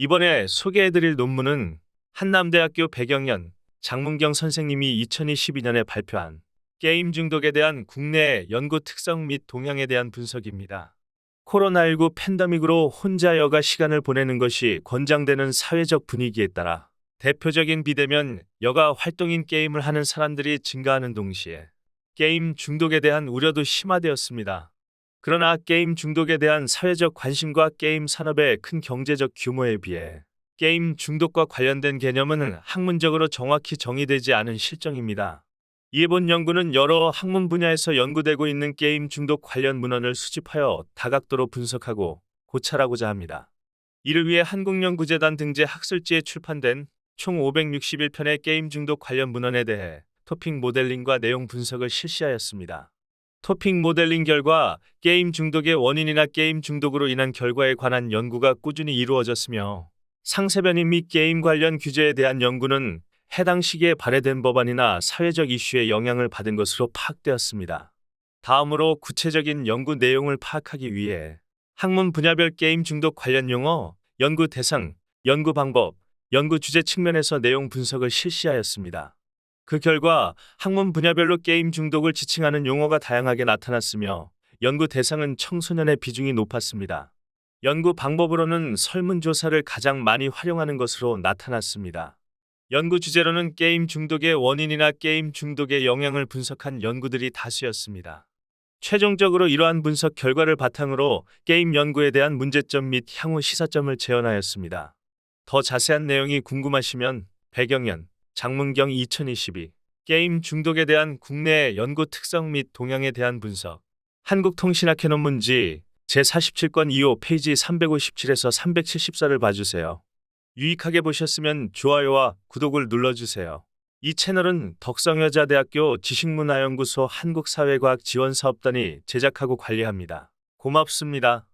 이번에 소개해드릴 논문은 한남대학교 배경연 장문경 선생님이 2022년에 발표한 게임 중독에 대한 국내 연구 특성 및 동향에 대한 분석입니다. 코로나19 팬데믹으로 혼자 여가 시간을 보내는 것이 권장되는 사회적 분위기에 따라 대표적인 비대면 여가 활동인 게임을 하는 사람들이 증가하는 동시에 게임 중독에 대한 우려도 심화되었습니다. 그러나 게임 중독에 대한 사회적 관심과 게임 산업의 큰 경제적 규모에 비해 게임 중독과 관련된 개념은 학문적으로 정확히 정의되지 않은 실정입니다. 이에 본 연구는 여러 학문 분야에서 연구되고 있는 게임 중독 관련 문헌을 수집하여 다각도로 분석하고 고찰하고자 합니다. 이를 위해 한국연구재단 등재 학술지에 출판된 총 561편의 게임 중독 관련 문헌에 대해 토픽 모델링과 내용 분석을 실시하였습니다. 토픽 모델링 결과 게임 중독의 원인이나 게임 중독으로 인한 결과에 관한 연구가 꾸준히 이루어졌으며 상세변인 및 게임 관련 규제에 대한 연구는 해당 시기에 발의된 법안이나 사회적 이슈에 영향을 받은 것으로 파악되었습니다. 다음으로 구체적인 연구 내용을 파악하기 위해 학문 분야별 게임 중독 관련 용어, 연구 대상, 연구 방법, 연구 주제 측면에서 내용 분석을 실시하였습니다. 그 결과 학문 분야별로 게임 중독을 지칭하는 용어가 다양하게 나타났으며 연구 대상은 청소년의 비중이 높았습니다. 연구 방법으로는 설문조사를 가장 많이 활용하는 것으로 나타났습니다. 연구 주제로는 게임 중독의 원인이나 게임 중독의 영향을 분석한 연구들이 다수였습니다. 최종적으로 이러한 분석 결과를 바탕으로 게임 연구에 대한 문제점 및 향후 시사점을 제언하였습니다. 더 자세한 내용이 궁금하시면 배경연, 장문경 2022 게임 중독에 대한 국내 연구 특성 및 동향에 대한 분석 한국통신학회 논문지 제47권 2호 페이지 357에서 374를 봐주세요. 유익하게 보셨으면 좋아요와 구독을 눌러주세요. 이 채널은 덕성여자대학교 지식문화연구소 한국사회과학지원사업단이 제작하고 관리합니다. 고맙습니다.